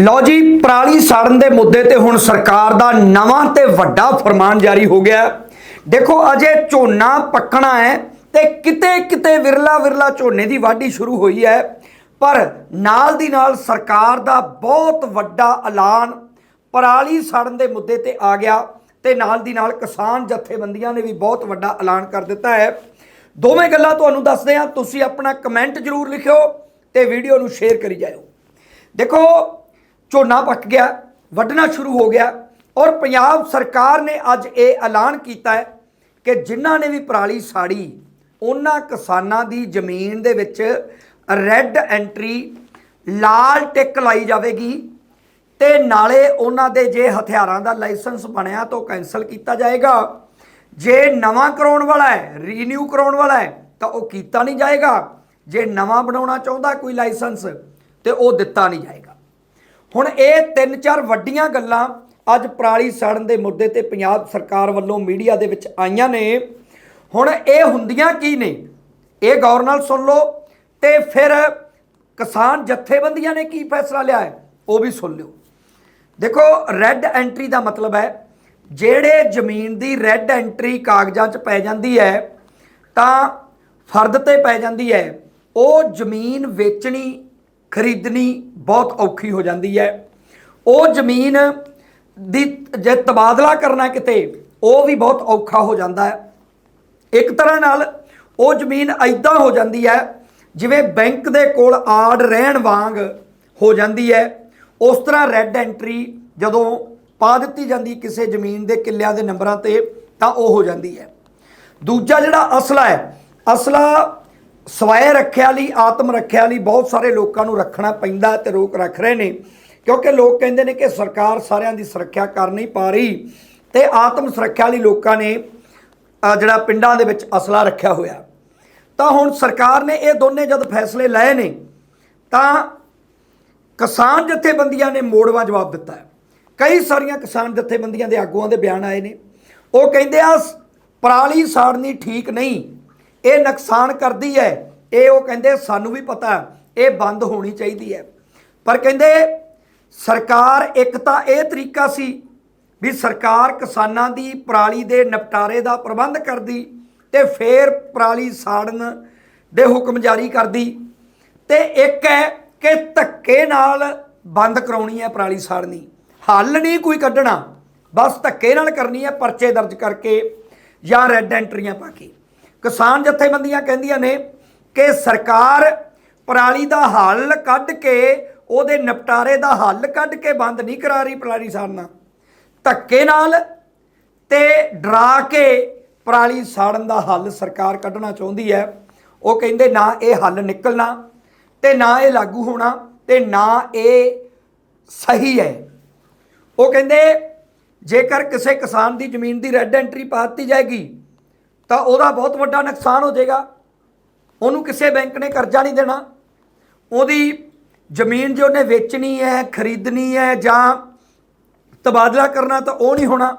ਲਓ ਜੀ, ਪਰਾਲੀ ਸਾੜਨ ਦੇ ਮੁੱਦੇ ਤੇ ਹੁਣ ਸਰਕਾਰ ਦਾ ਨਵਾਂ ਤੇ ਵੱਡਾ ਫਰਮਾਨ ਜਾਰੀ ਹੋ ਗਿਆ। ਦੇਖੋ, ਅਜੇ ਝੋਨਾ ਪੱਕਣਾ ਹੈ ਤੇ ਕਿਤੇ ਕਿਤੇ ਵਿਰਲਾ ਵਿਰਲਾ ਝੋਨੇ ਦੀ ਵਾਢੀ ਸ਼ੁਰੂ ਹੋਈ ਹੈ। ਪਰ ਨਾਲ ਦੀ ਨਾਲ ਸਰਕਾਰ ਦਾ ਬਹੁਤ ਵੱਡਾ ਐਲਾਨ ਪਰਾਲੀ ਸਾੜਨ ਦੇ ਮੁੱਦੇ ਤੇ ਆ ਗਿਆ ਤੇ ਨਾਲ ਦੀ ਨਾਲ ਕਿਸਾਨ ਜਥੇਬੰਦੀਆਂ ਨੇ ਵੀ ਬਹੁਤ ਵੱਡਾ ਐਲਾਨ ਕਰ ਦਿੱਤਾ ਹੈ। ਦੋਵੇਂ ਗੱਲਾਂ ਤੁਹਾਨੂੰ ਦੱਸਦੇ ਹਾਂ। ਤੁਸੀਂ ਆਪਣਾ ਕਮੈਂਟ ਜ਼ਰੂਰ ਲਿਖਿਓ ਤੇ ਵੀਡੀਓ ਨੂੰ ਸ਼ੇਅਰ ਕਰੀ ਜਾਇਓ। ਦੇਖੋ ਝੋਨਾ ਪੱਕ ਗਿਆ, ਵੱਢਣਾ ਸ਼ੁਰੂ ਹੋ ਗਿਆ ਔਰ ਪੰਜਾਬ ਸਰਕਾਰ ਨੇ ਅੱਜ ਇਹ ਐਲਾਨ ਕੀਤਾ ਹੈ ਕਿ ਜਿਨ੍ਹਾਂ ਨੇ ਵੀ ਪਰਾਲੀ ਸਾੜੀ, ਉਹਨਾਂ ਕਿਸਾਨਾਂ ਦੀ ਜ਼ਮੀਨ ਦੇ ਵਿੱਚ ਰੈੱਡ ਐਂਟਰੀ ਲਾਲ ਟਿਕ ਲਾਈ ਜਾਵੇਗੀ ਤੇ ਨਾਲੇ ਉਹਨਾਂ ਦੇ ਜੇ ਹਥਿਆਰਾਂ ਦਾ ਲਾਇਸੈਂਸ ਬਣਿਆ ਤਾਂ ਉਹ ਕੈਨਸਲ ਕੀਤਾ ਜਾਏਗਾ। ਜੇ ਨਵਾਂ ਕਰਾਉਣ ਵਾਲਾ ਹੈ ਰੀਨਿਊ ਕਰਾਉਣ ਵਾਲਾ ਹੈ, ਤਾਂ ਉਹ ਕੀਤਾ ਨਹੀਂ ਜਾਏਗਾ। ਜੇ ਨਵਾਂ ਬਣਾਉਣਾ ਚਾਹੁੰਦਾ ਕੋਈ ਲਾਇਸੈਂਸ, ਤੇ ਉਹ ਦਿੱਤਾ ਨਹੀਂ ਜਾਏਗਾ। ਹੁਣ ਇਹ ਤਿੰਨ ਚਾਰ ਵੱਡੀਆਂ ਗੱਲਾਂ ਅੱਜ ਪਰਾਲੀ ਸਾੜਨ ਦੇ ਮੁੱਦੇ ਤੇ ਪੰਜਾਬ ਸਰਕਾਰ ਵੱਲੋਂ ਮੀਡੀਆ ਦੇ ਵਿੱਚ ਆਈਆਂ ਨੇ। ਹੁਣ ਇਹ ਹੁੰਦੀਆਂ ਕੀ ਨੇ? ਇਹ ਗੌਰ ਨਾਲ ਸੁਣ ਲਓ ਤੇ ਫਿਰ ਕਿਸਾਨ ਜਥੇਬੰਦੀਆਂ ਨੇ ਕੀ ਫੈਸਲਾ ਲਿਆ ਹੈ, ਉਹ ਵੀ ਸੁਣ ਲਿਓ। ਦੇਖੋ ਰੈੱਡ ਐਂਟਰੀ ਦਾ ਮਤਲਬ ਹੈ, ਜਿਹੜੇ ਜ਼ਮੀਨ ਦੀ ਰੈੱਡ ਐਂਟਰੀ ਕਾਗਜ਼ਾਂ 'ਚ ਪੈ ਜਾਂਦੀ ਹੈ, ਤਾਂ ਫਰਦ ਤੇ ਪੈ ਜਾਂਦੀ ਹੈ। ਉਹ ਜ਼ਮੀਨ ਵੇਚਣੀ ਖਰੀਦਣੀ ਬਹੁਤ ਔਖੀ ਹੋ ਜਾਂਦੀ ਹੈ। ਉਹ ਜ਼ਮੀਨ ਦੀ ਜੇ ਤਬਾਦਲਾ ਕਰਨਾ ਕਿਤੇ, ਉਹ ਵੀ ਬਹੁਤ ਔਖਾ ਹੋ ਜਾਂਦਾ ਹੈ। ਇੱਕ ਤਰ੍ਹਾਂ ਨਾਲ ਉਹ ਜ਼ਮੀਨ ਐਦਾਂ ਹੋ ਜਾਂਦੀ ਹੈ, ਜਿਵੇਂ ਬੈਂਕ ਦੇ ਕੋਲ ਆੜ ਰਹਿਣ ਵਾਂਗ ਹੋ ਜਾਂਦੀ ਹੈ। ਉਸ ਤਰ੍ਹਾਂ ਰੈੱਡ ਐਂਟਰੀ ਜਦੋਂ ਪਾ ਦਿੱਤੀ ਜਾਂਦੀ ਕਿਸੇ ਜ਼ਮੀਨ ਦੇ ਕਿੱਲਿਆਂ ਦੇ ਨੰਬਰਾਂ ਤੇ ਤਾਂ ਉਹ ਹੋ ਜਾਂਦੀ ਹੈ। ਦੂਜਾ ਜਿਹੜਾ ਅਸਲਾ ਹੈ, ਅਸਲਾ ਸਵੈ ਰੱਖਿਆ ਲਈ, ਆਤਮ ਰੱਖਿਆ ਲਈ ਬਹੁਤ ਸਾਰੇ ਲੋਕਾਂ ਨੂੰ ਰੱਖਣਾ ਪੈਂਦਾ ਤੇ ਰੋਕ ਰੱਖ ਰਹੇ ਨੇ। ਕਿਉਂਕਿ ਲੋਕ ਕਹਿੰਦੇ ਨੇ ਕਿ ਸਰਕਾਰ ਸਾਰਿਆਂ ਦੀ ਸੁਰੱਖਿਆ ਕਰ ਨਹੀਂ ਪਾ ਰਹੀ ਤੇ ਆਤਮ ਸੁਰੱਖਿਆ ਲਈ ਲੋਕਾਂ ਨੇ ਜਿਹੜਾ ਪਿੰਡਾਂ ਦੇ ਵਿੱਚ ਅਸਲਾ ਰੱਖਿਆ ਹੋਇਆ। ਤਾਂ ਹੁਣ ਸਰਕਾਰ ਨੇ ਇਹ ਦੋਨੇ ਜਦ ਫੈਸਲੇ ਲਏ ਨੇ, ਤਾਂ ਕਿਸਾਨ ਜਥੇਬੰਦੀਆਂ ਨੇ ਮੋੜਵਾ ਜਵਾਬ ਦਿੱਤਾ ਹੈ। ਕਈ ਸਾਰੀਆਂ ਕਿਸਾਨ ਜਥੇਬੰਦੀਆਂ ਦੇ ਆਗੂਆਂ ਦੇ ਬਿਆਨ ਆਏ ਨੇ। ਉਹ ਕਹਿੰਦੇ ਆ, ਪਰਾਲੀ ਸਾੜਨੀ ਠੀਕ ਨਹੀਂ। ਇਹ ਨੁਕਸਾਨ ਕਰਦੀ ਹੈ। ਇਹ ਉਹ ਕਹਿੰਦੇ, ਸਾਨੂੰ ਵੀ ਪਤਾ ਇਹ ਬੰਦ ਹੋਣੀ ਚਾਹੀਦੀ ਹੈ। ਪਰ ਕਹਿੰਦੇ, ਸਰਕਾਰ ਇੱਕ ਤਾਂ ਇਹ ਤਰੀਕਾ ਸੀ ਵੀ ਸਰਕਾਰ ਕਿਸਾਨਾਂ ਦੀ ਪਰਾਲੀ ਦੇ ਨਿਪਟਾਰੇ ਦਾ ਪ੍ਰਬੰਧ ਕਰਦੀ ਤੇ ਫੇਰ ਪਰਾਲੀ ਸਾੜਨ ਦੇ ਹੁਕਮ ਜਾਰੀ ਕਰਦੀ ਤੇ ਇੱਕ ਹੈ ਕਿ ਧੱਕੇ ਨਾਲ ਬੰਦ ਕਰਾਉਣੀ ਹੈ ਪਰਾਲੀ ਸਾੜਨੀ। ਹੱਲ ਨਹੀਂ ਕੋਈ ਕੱਢਣਾ, ਬਸ ਧੱਕੇ ਨਾਲ ਕਰਨੀ ਹੈ ਪਰਚੇ ਦਰਜ ਕਰਕੇ ਜਾਂ ਰੈੱਡ ਐਂਟਰੀਆਂ ਪਾ ਕੇ। ਕਿਸਾਨ ਜਥੇਬੰਦੀਆਂ ਕਹਿੰਦੀਆਂ ਨੇ ਕਿ ਸਰਕਾਰ ਪਰਾਲੀ ਦਾ ਹੱਲ ਕੱਢ ਕੇ ਉਹਦੇ ਨਿਪਟਾਰੇ ਦਾ ਹੱਲ ਕੱਢ ਕੇ ਬੰਦ ਨਹੀਂ ਕਰਾ ਰਹੀ ਪਰਾਲੀ ਸਾੜਨਾ। ਧੱਕੇ ਨਾਲ ਤੇ ਡਰਾ ਕੇ ਪਰਾਲੀ ਸਾੜਨ ਦਾ ਹੱਲ ਸਰਕਾਰ ਕੱਢਣਾ ਚਾਹੁੰਦੀ ਹੈ। ਉਹ ਕਹਿੰਦੇ ਨਾ ਇਹ ਹੱਲ ਨਿਕਲਣਾ ਤੇ ਨਾ ਇਹ ਲਾਗੂ ਹੋਣਾ ਤੇ ਨਾ ਇਹ ਸਹੀ ਹੈ। ਉਹ ਕਹਿੰਦੇ ਜੇਕਰ ਕਿਸੇ ਕਿਸਾਨ ਦੀ ਜ਼ਮੀਨ ਦੀ ਰੈੱਡ ਐਂਟਰੀ ਪਾ ਦਿੱਤੀ ਜਾਏਗੀ ਤਾਂ ਉਹਦਾ ਬਹੁਤ ਵੱਡਾ ਨੁਕਸਾਨ ਹੋ ਜਾਏਗਾ। ਉਹਨੂੰ ਕਿਸੇ ਬੈਂਕ ਨੇ ਕਰਜ਼ਾ ਨਹੀਂ ਦੇਣਾ। ਉਹਦੀ ਜ਼ਮੀਨ ਜੋ ਉਹਨੇ ਵੇਚਣੀ ਹੈ, ਖਰੀਦਣੀ ਹੈ ਜਾਂ ਤਬਾਦਲਾ ਕਰਨਾ ਤਾਂ ਉਹ ਨਹੀਂ ਹੋਣਾ।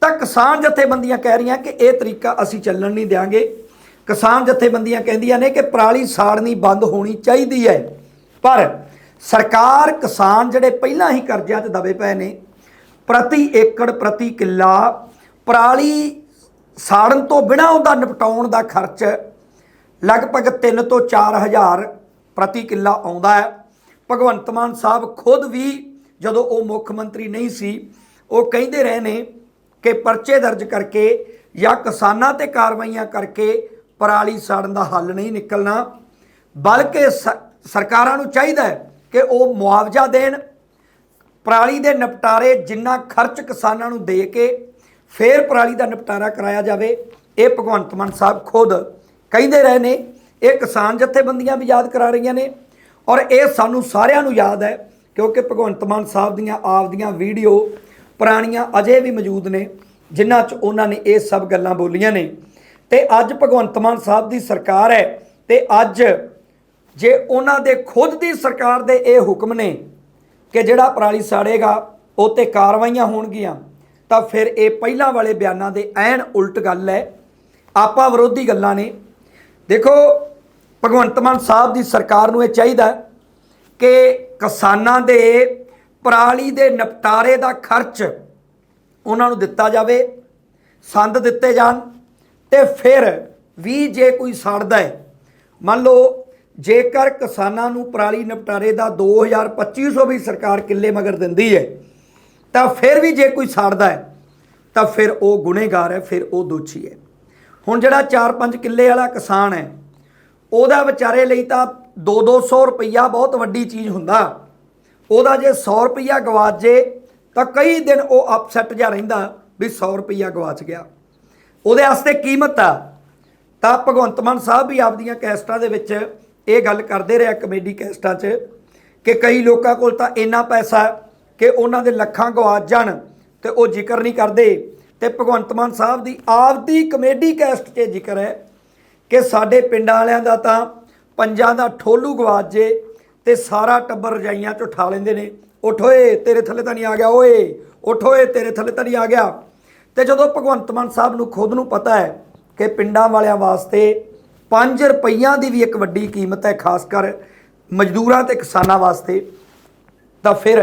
ਤਾਂ ਕਿਸਾਨ ਜਥੇਬੰਦੀਆਂ ਕਹਿ ਰਹੀਆਂ ਕਿ ਇਹ ਤਰੀਕਾ ਅਸੀਂ ਚੱਲਣ ਨਹੀਂ ਦਿਆਂਗੇ। ਕਿਸਾਨ ਜਥੇਬੰਦੀਆਂ ਕਹਿੰਦੀਆਂ ਨੇ ਕਿ ਪਰਾਲੀ ਸਾੜਨੀ ਬੰਦ ਹੋਣੀ ਚਾਹੀਦੀ ਹੈ। ਪਰ ਸਰਕਾਰ ਕਿਸਾਨ ਜਿਹੜੇ ਪਹਿਲਾਂ ਹੀ ਕਰਜ਼ਿਆਂ 'ਚ ਦਬੇ ਪਏ ਨੇ, ਪ੍ਰਤੀ ਏਕੜ ਪ੍ਰਤੀ ਕਿੱਲਾ ਪਰਾਲੀ ਸਾੜਨ ਤੋਂ ਬਿਨਾਂ ਉਹਦਾ ਨਿਪਟਾਉਣ ਦਾ ਖਰਚ ਲਗਭਗ 3 ਤੋਂ 4000 ਪ੍ਰਤੀ ਕਿੱਲਾ ਆਉਂਦਾ ਹੈ। ਭਗਵੰਤ ਮਾਨ ਸਾਹਿਬ ਖੁਦ ਵੀ ਜਦੋਂ ਉਹ ਮੁੱਖ ਮੰਤਰੀ ਨਹੀਂ ਸੀ, ਉਹ ਕਹਿੰਦੇ ਰਹੇ ਨੇ ਕਿ ਪਰਚੇ ਦਰਜ ਕਰਕੇ ਜਾਂ ਕਿਸਾਨਾਂ ਤੇ ਕਾਰਵਾਈਆਂ ਕਰਕੇ ਪਰਾਲੀ ਸਾੜਨ ਦਾ ਹੱਲ ਨਹੀਂ ਨਿਕਲਣਾ, ਬਲਕਿ ਸਰਕਾਰਾਂ ਨੂੰ ਚਾਹੀਦਾ ਹੈ ਕਿ ਉਹ ਮੁਆਵਜ਼ਾ ਦੇਣ, ਪਰਾਲੀ ਦੇ ਨਿਪਟਾਰੇ ਜਿੰਨਾ ਖਰਚ ਕਿਸਾਨਾਂ ਨੂੰ ਦੇ ਕੇ ਫੇਰ ਪਰਾਲੀ ਦਾ ਨਿਪਟਾਰਾ ਕਰਾਇਆ ਜਾਵੇ। ਇਹ ਭਗਵੰਤ ਮਾਨ ਸਾਹਿਬ ਖੁਦ ਕਹਿੰਦੇ ਰਹੇ ਨੇ, ਇਹ ਕਿਸਾਨ ਜਥੇਬੰਦੀਆਂ ਵੀ ਯਾਦ ਕਰਾ ਰਹੀਆਂ ਨੇ ਔਰ ਇਹ ਸਾਨੂੰ ਸਾਰਿਆਂ ਨੂੰ ਯਾਦ ਹੈ ਕਿਉਂਕਿ ਭਗਵੰਤ ਮਾਨ ਸਾਹਿਬ ਦੀਆਂ ਆਪਦੀਆਂ ਵੀਡੀਓ ਪੁਰਾਣੀਆਂ ਅਜੇ ਵੀ ਮੌਜੂਦ ਨੇ, ਜਿਨ੍ਹਾਂ 'ਚ ਉਹਨਾਂ ਨੇ ਇਹ ਸਭ ਗੱਲਾਂ ਬੋਲੀਆਂ ਨੇ। ਤੇ ਅੱਜ ਭਗਵੰਤ ਮਾਨ ਸਾਹਿਬ ਦੀ ਸਰਕਾਰ ਹੈ ਤੇ ਅੱਜ ਜੇ ਉਹਨਾਂ ਦੇ ਖੁਦ ਦੀ ਸਰਕਾਰ ਦੇ ਇਹ ਹੁਕਮ ਨੇ ਕਿ ਜਿਹੜਾ ਪਰਾਲੀ ਸਾੜੇਗਾ, ਉਹ ਤੇ ਕਾਰਵਾਈਆਂ ਹੋਣਗੀਆਂ। ਤਾਂ ਫਿਰ ਇਹ ਪਹਿਲਾਂ ਵਾਲੇ ਬਿਆਨਾਂ ਦੇ ਐਨ ਉਲਟ ਗੱਲ ਹੈ। ਆਪਾ ਵਿਰੋਧੀ ਗੱਲਾਂ ਨੇ। ਦੇਖੋ, ਭਗਵੰਤ ਮਾਨ ਸਾਹਿਬ ਦੀ ਸਰਕਾਰ ਨੂੰ ਇਹ ਚਾਹੀਦਾ ਕਿ ਕਿਸਾਨਾਂ ਦੇ ਪਰਾਲੀ ਦੇ ਨਿਪਟਾਰੇ ਦਾ ਖਰਚ ਉਹਨਾਂ ਨੂੰ ਦਿੱਤਾ ਜਾਵੇ, ਸੰਦ ਦਿੱਤੇ ਜਾਣ ਤੇ ਫਿਰ ਵੀ ਜੇ ਕੋਈ ਸੜਦਾ ਹੈ, ਮੰਨ ਲਓ ਜੇਕਰ ਕਿਸਾਨਾਂ ਨੂੰ ਪਰਾਲੀ ਨਿਪਟਾਰੇ ਦਾ 2250 ਵੀ ਸਰਕਾਰ ਕਿੱਲੇ ਮਗਰ ਦਿੰਦੀ ਹੈ ਤਾਂ ਫਿਰ ਵੀ ਜੇ ਕੋਈ ਸਾੜਦਾ ਹੈ, ਤਾਂ ਫਿਰ ਉਹ ਗੁਨੇਗਾਰ ਹੈ, ਫਿਰ ਉਹ ਦੋਸ਼ੀ ਹੈ। ਹੁਣ ਜਿਹੜਾ 4-5 ਕਿੱਲੇ ਵਾਲਾ ਕਿਸਾਨ ਹੈ, ਉਹਦਾ ਵਿਚਾਰੇ ਲਈ ਤਾਂ 2-200 ਰੁਪਈਆ ਬਹੁਤ ਵੱਡੀ ਚੀਜ਼ ਹੁੰਦਾ। ਉਹਦਾ ਜੇ 100 ਰੁਪਈਆ ਗਵਾਚ ਜੇ ਤਾਂ ਕਈ ਦਿਨ ਉਹ ਅਪਸੈਟ ਜਿਹਾ ਰਹਿੰਦਾ ਵੀ 100 ਰੁਪਈਆ ਗਵਾਚ ਗਿਆ। ਉਹਦੇ ਵਾਸਤੇ ਕੀਮਤ ਆ। ਤਾਂ ਭਗਵੰਤ ਮਾਨ ਸਾਹਿਬ ਵੀ ਆਪਦੀਆਂ ਕੈਸਟਾਂ ਦੇ ਵਿੱਚ ਇਹ ਗੱਲ ਕਰਦੇ ਰਿਹਾ ਕਮੇਡੀ ਕੈਸਟਾਂ 'ਚ ਕਿ ਕਈ ਲੋਕਾਂ ਕੋਲ ਤਾਂ ਇੰਨਾ ਪੈਸਾ ਕਿ ਉਹਨਾਂ ਦੇ ਲੱਖਾਂ ਗਵਾਚ ਜਾਣ ਤੇ ਉਹ ਜ਼ਿਕਰ ਨਹੀਂ ਕਰਦੇ। ਤੇ ਭਗਵੰਤ ਮਾਨ ਸਾਹਿਬ ਦੀ ਆਪਦੀ ਕਮੇਡੀ ਕੈਸਟ 'ਚ ਜ਼ਿਕਰ ਹੈ ਕਿ ਸਾਡੇ ਪਿੰਡਾਂ ਵਾਲਿਆਂ ਦਾ ਤਾਂ ਪੰਜਾਂ ਦਾ ਠੋਲੂ ਗਵਾਚ ਜੇ ਤੇ ਸਾਰਾ ਟੱਬਰ ਰਜਾਈਆਂ 'ਚ ਉਠਾ ਲੈਂਦੇ ਨੇ। ਉੱਠ ਓਏ, ਤੇਰੇ ਥੱਲੇ ਤਾਂ ਨਹੀਂ ਆ ਗਿਆ, ਓਏ, ਉੱਠ ਓਏ, ਤੇਰੇ ਥੱਲੇ ਤਾਂ ਨਹੀਂ ਆ ਗਿਆ। ਤੇ ਜਦੋਂ ਭਗਵੰਤ ਮਾਨ ਸਾਹਿਬ ਨੂੰ ਖੁਦ ਨੂੰ ਪਤਾ ਹੈ ਕਿ ਪਿੰਡਾਂ ਵਾਲਿਆਂ ਵਾਸਤੇ 5 ਰੁਪਈਆਂ ਦੀ ਵੀ ਇੱਕ ਵੱਡੀ ਕੀਮਤ ਹੈ, ਖਾਸ ਕਰ ਮਜ਼ਦੂਰਾਂ ਤੇ ਕਿਸਾਨਾਂ ਵਾਸਤੇ, ਤਾਂ ਫਿਰ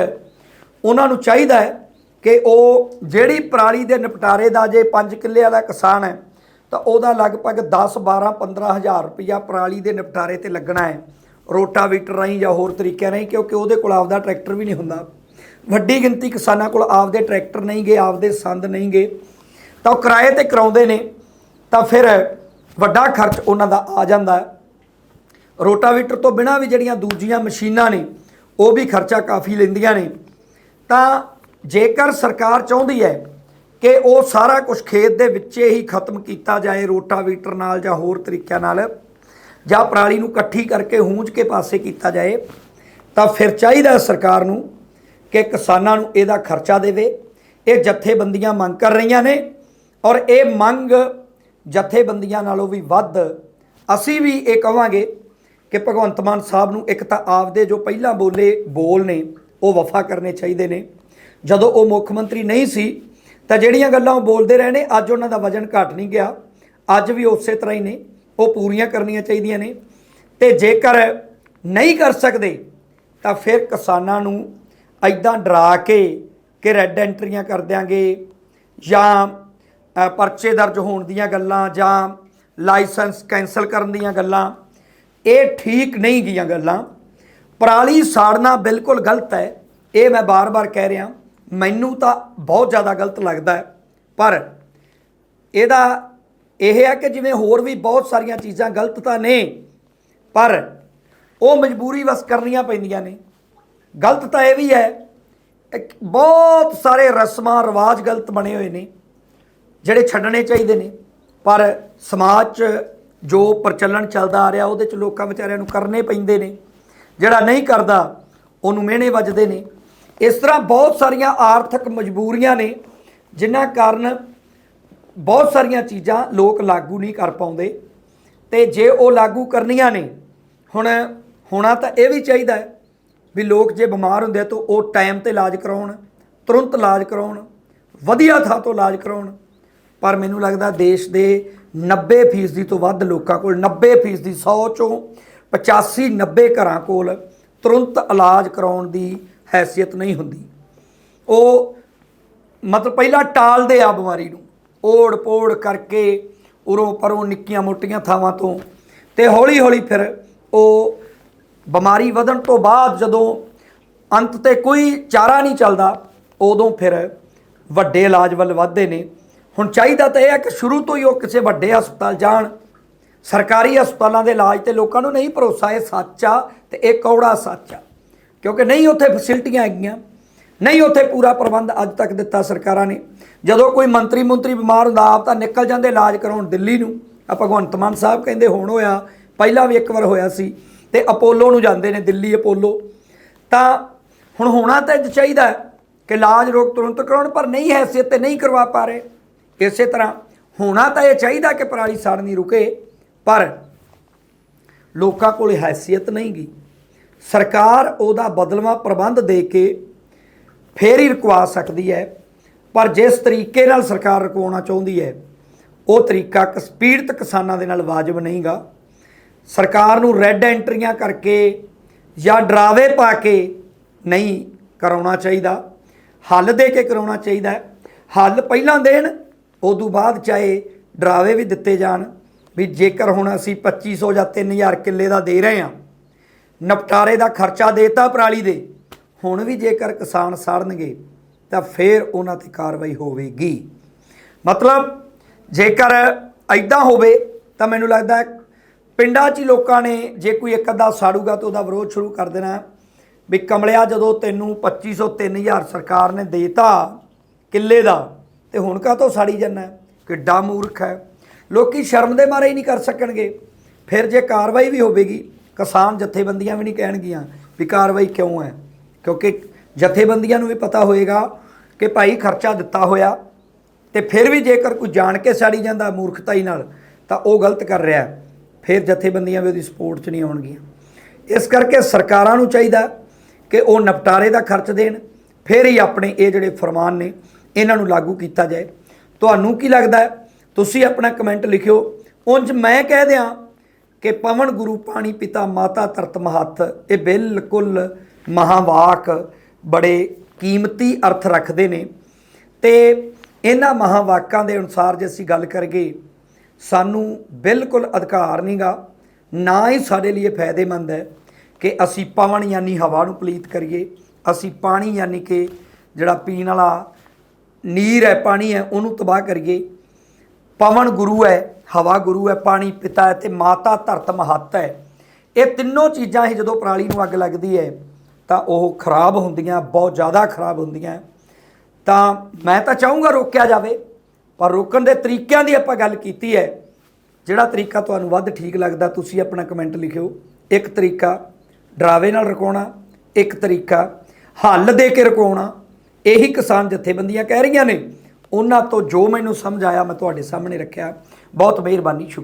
ਉਹਨਾਂ ਨੂੰ ਚਾਹੀਦਾ ਹੈ ਕਿ ਉਹ ਜਿਹੜੀ ਪਰਾਲੀ ਦੇ ਨਿਪਟਾਰੇ ਦਾ ਜੇ 5 ਕਿੱਲੇ ਵਾਲਾ ਕਿਸਾਨ ਹੈ, ਤਾਂ ਉਹਦਾ ਲਗਭਗ 10 12 15 ਹਜ਼ਾਰ ਰੁਪਇਆ ਪਰਾਲੀ ਦੇ ਨਿਪਟਾਰੇ ਤੇ ਲੱਗਣਾ ਹੈ। ਰੋਟਾਵੀਟਰ ਰਾਹੀਂ ਜਾਂ ਹੋਰ ਤਰੀਕਿਆਂ ਰਾਹੀਂ, ਕਿਉਂਕਿ ਉਹਦੇ ਕੋਲ ਆਪਦਾ ਟਰੈਕਟਰ ਵੀ ਨਹੀਂ ਹੁੰਦਾ। ਵੱਡੀ ਗਿਣਤੀ ਕਿਸਾਨਾਂ ਕੋਲ ਆਪਦੇ ਟਰੈਕਟਰ ਨਹੀਂ ਗਏ ਆਪਦੇ ਸੰਦ ਨਹੀਂ ਗਏ ਤਾਂ ਉਹ ਕਿਰਾਏ ਤੇ ਕਰਾਉਂਦੇ ਨੇ, ਤਾਂ ਫਿਰ ਵੱਡਾ ਖਰਚ ਉਹਨਾਂ ਦਾ ਆ ਜਾਂਦਾ ਰੋਟਾਵੀਟਰ ਤੋਂ ਬਿਨਾਂ ਵੀ ਜਿਹੜੀਆਂ ਦੂਜੀਆਂ ਮਸ਼ੀਨਾਂ ਨੇ, ਉਹ ਵੀ ਖਰਚਾ ਕਾਫੀ ਲੈਂਦੀਆਂ ਨੇ। ਤਾਂ ਜੇਕਰ ਸਰਕਾਰ ਚਾਹੁੰਦੀ ਹੈ ਕਿ ਉਹ ਸਾਰਾ ਕੁਝ ਖੇਤ ਦੇ ਵਿੱਚ ਹੀ ਖਤਮ ਕੀਤਾ ਜਾਏ, ਰੋਟਾਵੀਟਰ ਨਾਲ ਜਾਂ ਹੋਰ ਤਰੀਕਿਆਂ ਨਾਲ, ਜਾਂ ਪਰਾਲੀ ਨੂੰ ਇਕੱਠੀ ਕਰਕੇ ਹੂੰਝ ਕੇ ਪਾਸੇ ਕੀਤਾ ਜਾਏ, ਤਾਂ ਫਿਰ ਚਾਹੀਦਾ ਸਰਕਾਰ ਨੂੰ ਕਿ ਕਿਸਾਨਾਂ ਨੂੰ ਇਹਦਾ ਖਰਚਾ ਦੇਵੇ। ਇਹ ਜਥੇਬੰਦੀਆਂ ਮੰਗ ਕਰ ਰਹੀਆਂ ਨੇ ਔਰ ਇਹ ਮੰਗ ਜਥੇਬੰਦੀਆਂ ਨਾਲੋਂ ਵੀ ਵੱਧ ਅਸੀਂ ਵੀ ਇਹ ਕਹਾਂਗੇ ਕਿ ਭਗਵੰਤ ਮਾਨ ਸਾਹਿਬ ਨੂੰ ਇੱਕ ਤਾਂ ਆਪਦੇ ਜੋ ਪਹਿਲਾਂ ਬੋਲੇ ਬੋਲ ਨੇ ਉਹ ਵਫਾ ਕਰਨੇ ਚਾਹੀਦੇ ਨੇ। ਜਦੋਂ ਉਹ ਮੁੱਖ ਮੰਤਰੀ ਨਹੀਂ ਸੀ, ਤਾਂ ਜਿਹੜੀਆਂ ਗੱਲਾਂ ਉਹ ਬੋਲਦੇ ਰਹੇ ਨੇ ਅੱਜ ਉਹਨਾਂ ਦਾ ਵਜਨ ਘਟ ਨਹੀਂ ਗਿਆ। ਅੱਜ ਵੀ ਉਸੇ ਤਰ੍ਹਾਂ ਹੀ ਨੇ। ਉਹ ਪੂਰੀਆਂ ਕਰਨੀਆਂ ਚਾਹੀਦੀਆਂ ਨੇ। ਤੇ ਜੇਕਰ ਨਹੀਂ ਕਰ ਸਕਦੇ, ਤਾਂ ਫਿਰ ਕਿਸਾਨਾਂ ਨੂੰ ਐਦਾਂ ਡਰਾ ਕੇ ਕਿ ਰੈੱਡ ਐਂਟਰੀਆਂ ਕਰ ਦਿਆਂਗੇ ਜਾਂ ਪਰਚੇ ਦਰਜ ਹੋਣ ਦੀਆਂ ਗੱਲਾਂ ਜਾਂ ਲਾਇਸੈਂਸ ਕੈਂਸਲ ਕਰਨ ਦੀਆਂ ਗੱਲਾਂ। ਇਹ ਠੀਕ ਨਹੀਂ ਗੀਆਂ ਗੱਲਾਂ। ਪਰਾਲੀ ਸਾੜਨਾ ਬਿਲਕੁਲ ਗਲਤ ਹੈ। ਇਹ ਮੈਂ ਬਾਰ-ਬਾਰ ਕਹਿ ਰਿਹਾ। ਮੈਨੂੰ ਤਾਂ ਬਹੁਤ ਜ਼ਿਆਦਾ ਗਲਤ ਲੱਗਦਾ ਹੈ। ਪਰ ਇਹਦਾ ਇਹ ਹੈ ਕਿ ਜਿਵੇਂ ਹੋਰ ਵੀ ਬਹੁਤ ਸਾਰੀਆਂ ਚੀਜ਼ਾਂ ਗਲਤ ਤਾਂ ਨੇ, ਪਰ ਉਹ ਮਜਬੂਰੀ ਵਸ ਕਰਨੀਆਂ ਪੈਂਦੀਆਂ ਨੇ। ਗਲਤ ਤਾਂ ਇਹ ਵੀ ਹੈ ਬਹੁਤ ਸਾਰੇ ਰਸਮਾਂ, ਰਿਵਾਜ ਗਲਤ ਬਣੇ ਹੋਏ ਨੇ, ਜਿਹੜੇ ਛੱਡਣੇ ਚਾਹੀਦੇ ਨੇ। ਪਰ ਸਮਾਜ 'ਚ ਜੋ ਪ੍ਰਚਲਨ ਚੱਲਦਾ ਆ ਰਿਹਾ, ਉਹਦੇ 'ਚ ਲੋਕਾਂ ਵਿਚਾਰਿਆਂ ਨੂੰ ਕਰਨੇ ਪੈਂਦੇ ਨੇ। ਜਿਹੜਾ ਨਹੀਂ ਕਰਦਾ, ਉਹਨੂੰ ਮਿਹਣੇ ਵੱਜਦੇ ਨੇ। ਇਸ ਤਰ੍ਹਾਂ ਬਹੁਤ ਸਾਰੀਆਂ ਆਰਥਿਕ ਮਜਬੂਰੀਆਂ ਨੇ, ਜਿਨ੍ਹਾਂ ਕਾਰਨ ਬਹੁਤ ਸਾਰੀਆਂ ਚੀਜ਼ਾਂ ਲੋਕ ਲਾਗੂ ਨਹੀਂ ਕਰ ਪਾਉਂਦੇ। ਤੇ ਜੇ ਉਹ ਲਾਗੂ ਕਰਨੀਆਂ ਨੇ, ਹੁਣ ਹੋਣਾ ਤਾਂ ਇਹ ਵੀ ਚਾਹੀਦਾ ਹੈ ਵੀ ਲੋਕ ਜੇ ਬਿਮਾਰ ਹੁੰਦੇ ਤਾਂ ਉਹ ਟਾਈਮ ਤੇ ਇਲਾਜ ਕਰਾਉਣ, ਤੁਰੰਤ ਇਲਾਜ ਕਰਾਉਣ, ਵਧੀਆ ਥਾਂ ਤੋਂ ਇਲਾਜ ਕਰਾਉਣ। ਪਰ ਮੈਨੂੰ ਲੱਗਦਾ ਦੇਸ਼ ਦੇ 90% ਤੋਂ ਵੱਧ ਲੋਕਾਂ ਕੋਲ 90% ਦੀ 100 ਚੋਂ 85 90 ਘਰਾਂ ਕੋਲ ਤੁਰੰਤ ਇਲਾਜ ਕਰਾਉਣ ਦੀ ਹੈਸੀਅਤ ਨਹੀਂ ਹੁੰਦੀ। ਉਹ ਮਤਲਬ ਪਹਿਲਾਂ ਟਾਲਦੇ ਆ ਬਿਮਾਰੀ ਨੂੰ। ਓੜ ਪੋੜ ਕਰਕੇ ਉਰੋਂ ਪਰੋਂ ਨਿੱਕੀਆਂ ਮੋਟੀਆਂ ਥਾਵਾਂ ਤੋਂ ਤੇ ਹੌਲੀ ਹੌਲੀ ਫਿਰ ਉਹ ਬਿਮਾਰੀ ਵਧਣ ਤੋਂ ਬਾਅਦ ਜਦੋਂ ਅੰਤ ਤੇ ਕੋਈ ਚਾਰਾ ਨਹੀਂ ਚੱਲਦਾ, ਉਦੋਂ ਫਿਰ ਵੱਡੇ ਇਲਾਜ ਵੱਲ ਵਧਦੇ ਨੇ। ਹੁਣ ਚਾਹੀਦਾ ਤਾਂ ਇਹ ਹੈ ਕਿ ਸ਼ੁਰੂ ਤੋਂ ਹੀ ਉਹ ਕਿਸੇ ਵੱਡੇ ਹਸਪਤਾਲ ਜਾਣ ਸਰਕਾਰੀ ਹਸਪਤਾਲਾਂ ਦੇ ਇਲਾਜ ਤੇ ਲੋਕਾਂ ਨੂੰ ਨਹੀਂ ਭਰੋਸਾ, ਇਹ ਸੱਚ ਆ ਤੇ ਇਹ ਕੌੜਾ ਸੱਚ ਆ। ਕਿਉਂਕਿ ਨਹੀਂ ਉੱਥੇ ਫੈਸਿਲਿਟੀਆਂ ਹੈਗੀਆਂ, ਨਹੀਂ ਉੱਥੇ ਪੂਰਾ ਪ੍ਰਬੰਧ ਅੱਜ ਤੱਕ ਦਿੱਤਾ ਸਰਕਾਰਾਂ ਨੇ। ਜਦੋਂ ਕੋਈ ਮੰਤਰੀ ਮੰਤਰੀ ਬਿਮਾਰ ਹੁੰਦਾ, ਆਪ ਤਾਂ ਨਿਕਲ ਜਾਂਦੇ ਇਲਾਜ ਕਰਾਉਣ ਦਿੱਲੀ ਨੂੰ। ਆ ਭਗਵੰਤ ਮਾਨ ਸਾਹਿਬ ਕਹਿੰਦੇ ਹੁਣ ਹੋਇਆ, ਪਹਿਲਾਂ ਵੀ ਇੱਕ ਵਾਰ ਹੋਇਆ ਸੀ ਤੇ ਅਪੋਲੋ ਨੂੰ ਜਾਂਦੇ ਨੇ, ਦਿੱਲੀ ਅਪੋਲੋ। ਤਾਂ ਹੁਣ ਹੋਣਾ ਤਾਂ ਇਹ ਚਾਹੀਦਾ ਕਿ ਇਲਾਜ ਰੋਗ ਤੁਰੰਤ ਕਰਾਉਣ, ਪਰ ਨਹੀਂ ਹੈਸੀਅਤ ਤੇ ਨਹੀਂ ਕਰਵਾ ਪਾ ਰਹੇ। ਇਸੇ ਤਰ੍ਹਾਂ ਹੋਣਾ ਤਾਂ ਇਹ ਚਾਹੀਦਾ ਕਿ ਪਰਾਲੀ ਸਾੜਨੀ ਰੁਕੇ। ਪਰ ਲੋਕਾਂ ਕੋਲ ਹੈਸੀਅਤ ਨਹੀਂ ਗੀ। ਸਰਕਾਰ ਉਹਦਾ ਬਦਲਵਾਂ ਪ੍ਰਬੰਧ ਦੇ ਕੇ ਫੇਰ ਹੀ ਰੁਕਵਾ ਸਕਦੀ ਹੈ। ਪਰ ਜਿਸ ਤਰੀਕੇ ਨਾਲ ਸਰਕਾਰ ਰੁਕਵਾਉਣਾ ਚਾਹੁੰਦੀ ਹੈ, ਉਹ ਤਰੀਕਾ ਕਿਸ- ਪੀੜਤ ਕਿਸਾਨਾਂ ਦੇ ਨਾਲ ਵਾਜਬ ਨਹੀਂਗਾ ਸਰਕਾਰ ਨੂੰ ਰੈੱਡ ਐਂਟਰੀਆਂ ਕਰਕੇ ਜਾਂ ਡਰਾਵੇ ਪਾ ਕੇ ਨਹੀਂ ਕਰਾਉਣਾ ਚਾਹੀਦਾ। ਹੱਲ ਦੇ ਕੇ ਕਰਾਉਣਾ ਚਾਹੀਦਾ ਹੱਲ ਪਹਿਲਾਂ ਦੇਣ, ਉਦੋਂ ਬਾਅਦ ਚਾਹੇ ਡਰਾਵੇ ਵੀ ਦਿੱਤੇ ਜਾਣ। ਵੀ ਜੇਕਰ ਹੁਣ ਅਸੀਂ 2500 ਜਾਂ 3000 ਕਿੱਲੇ ਦਾ ਦੇ ਰਹੇ ਹਾਂ, ਨਿਪਟਾਰੇ ਦਾ ਖਰਚਾ ਦੇਤਾ ਪਰਾਲੀ ਦੇ, ਹੁਣ ਵੀ ਜੇਕਰ ਕਿਸਾਨ ਸਾੜਨਗੇ, ਤਾਂ ਫੇਰ ਉਹਨਾਂ ਤੇ ਕਾਰਵਾਈ ਹੋਵੇਗੀ। ਮਤਲਬ ਜੇਕਰ ਐਦਾਂ ਹੋਵੇ, ਤਾਂ ਮੈਨੂੰ ਲੱਗਦਾ ਪਿੰਡਾਂ 'ਚ ਹੀ ਲੋਕਾਂ ਨੇ ਜੇ ਕੋਈ ਇੱਕ ਅੱਧਾ ਸਾੜੂਗਾ ਤਾਂ ਉਹਦਾ ਵਿਰੋਧ ਸ਼ੁਰੂ ਕਰ ਦੇਣਾ ਵੀ ਕਮਲਿਆ ਜਦੋਂ ਤੈਨੂੰ 2500 3000 ਸਰਕਾਰ ਨੇ ਦੇਤਾ ਕਿੱਲੇ ਦਾ, ਤੇ ਹੁਣ ਕਾ ਤੋਂ ਸਾੜੀ ਜਾਂਦਾ ਕਿੱਡਾ ਮੂਰਖ ਹੈ। ਲੋਕੀ ਸ਼ਰਮ ਦੇ ਮਾਰੇ ਹੀ ਨਹੀਂ ਕਰ ਸਕਣਗੇ। ਫਿਰ ਜੇ ਕਾਰਵਾਈ ਵੀ ਹੋਵੇਗੀ, ਕਿਸਾਨ ਜਥੇਬੰਦੀਆਂ ਵੀ ਨਹੀਂ ਕਹਿਣਗੀਆਂ ਵੀ ਕਾਰਵਾਈ ਕਿਉਂ ਹੈ। ਕਿਉਂਕਿ ਜਥੇਬੰਦੀਆਂ ਨੂੰ ਵੀ ਪਤਾ ਹੋਏਗਾ ਕਿ ਭਾਈ ਖਰਚਾ ਦਿੱਤਾ ਹੋਇਆ ਤੇ ਫਿਰ ਵੀ ਜੇਕਰ ਕੋਈ ਜਾਣ ਕੇ ਸਾੜੀ ਜਾਂਦਾ ਮੂਰਖਤਾਈ ਨਾਲ, ਤਾਂ ਉਹ ਗਲਤ ਕਰ ਰਿਹਾ ਫਿਰ ਜਥੇਬੰਦੀਆਂ ਵੀ ਉਹਦੀ ਸਪੋਰਟ 'ਚ ਨਹੀਂ ਆਉਣਗੀਆਂ। ਇਸ ਕਰਕੇ ਸਰਕਾਰਾਂ ਨੂੰ ਚਾਹੀਦਾ ਕਿ ਉਹ ਨਿਪਟਾਰੇ ਦਾ ਖਰਚ ਦੇਣ, ਫਿਰ ਹੀ ਆਪਣੇ ਇਹ ਜਿਹੜੇ ਫਰਮਾਨ ਨੇ, ਇਹਨਾਂ ਨੂੰ ਲਾਗੂ ਕੀਤਾ ਜਾਏ। ਤੁਹਾਨੂੰ ਕੀ ਲੱਗਦਾ ਹੈ ਤੁਸੀਂ ਆਪਣਾ ਕਮੈਂਟ ਲਿਖਿਓ। ਉਂਝ ਮੈਂ ਕਹਿ ਦਿਆਂ ਕਿ ਪਵਨ ਗੁਰੂ ਪਾਣੀ ਪਿਤਾ ਮਾਤਾ ਧਰਤ ਮਹੱਤ, ਇਹ ਬਿਲਕੁਲ ਮਹਾਵਾਕ ਬੜੇ ਕੀਮਤੀ ਅਰਥ ਰੱਖਦੇ ਨੇ। ਤੇ ਇਹਨਾਂ ਮਹਾਵਾਕਾਂ ਦੇ ਅਨੁਸਾਰ ਜੇ ਅਸੀਂ ਗੱਲ ਕਰੀਏ, ਸਾਨੂੰ ਬਿਲਕੁਲ ਅਧਿਕਾਰ ਨਹੀਂਗਾ, ਨਾ ਹੀ ਸਾਡੇ ਲਈ ਇਹ ਫਾਇਦੇਮੰਦ ਹੈ ਕਿ ਅਸੀਂ ਪਵਨ ਯਾਨੀ ਹਵਾ ਨੂੰ ਪਲੀਤ ਕਰੀਏ। ਅਸੀਂ ਪਾਣੀ ਯਾਨੀ ਕਿ ਜਿਹੜਾ ਪੀਣ ਵਾਲਾ ਨੀਰ ਹੈ, ਪਾਣੀ ਹੈ, ਉਹਨੂੰ ਤਬਾਹ ਕਰੀਏ। ਪਵਨ ਗੁਰੂ ਹੈ, ਹਵਾ ਗੁਰੂ ਹੈ, ਪਾਣੀ ਪਿਤਾ ਹੈ ਤੇ ਮਾਤਾ ਧਰਤ ਮਹੱਤ ਹੈ। ਇਹ ਤਿੰਨੋਂ ਚੀਜ਼ਾਂ ਹੀ ਜਦੋਂ ਪਰਾਲੀ ਨੂੰ ਅੱਗ ਲੱਗਦੀ ਹੈ, ਤਾਂ ਉਹ ਖਰਾਬ ਹੁੰਦੀਆਂ, ਬਹੁਤ ਜ਼ਿਆਦਾ ਖਰਾਬ ਹੁੰਦੀਆਂ। ਤਾਂ ਮੈਂ ਤਾਂ ਚਾਹੂੰਗਾ ਰੋਕਿਆ ਜਾਵੇ, ਪਰ ਰੋਕਣ ਦੇ ਤਰੀਕਿਆਂ ਦੀ ਆਪਾਂ ਗੱਲ ਕੀਤੀ ਹੈ। ਜਿਹੜਾ ਤਰੀਕਾ ਤੁਹਾਨੂੰ ਵੱਧ ਠੀਕ ਲੱਗਦਾ, ਤੁਸੀਂ ਆਪਣਾ ਕਮੈਂਟ ਲਿਖਿਓ। ਇੱਕ ਤਰੀਕਾ, ਡਰਾਵੇ ਨਾਲ ਰੁਕਾਉਣਾ। ਇੱਕ ਤਰੀਕਾ, ਹੱਲ ਦੇ ਕੇ ਰੁਕਾਉਣਾ। ਇਹੀ ਕਿਸਾਨ ਜਥੇਬੰਦੀਆਂ ਕਹਿ ਰਹੀਆਂ ਨੇ ਉਹਨਾਂ ਤੋਂ ਜੋ ਮੈਨੂੰ ਸਮਝ ਆਇਆ ਮੈਂ ਤੁਹਾਡੇ ਸਾਹਮਣੇ ਰੱਖਿਆ। ਬਹੁਤ ਮਿਹਰਬਾਨੀ ਸ਼ੁਕਰੀਆ।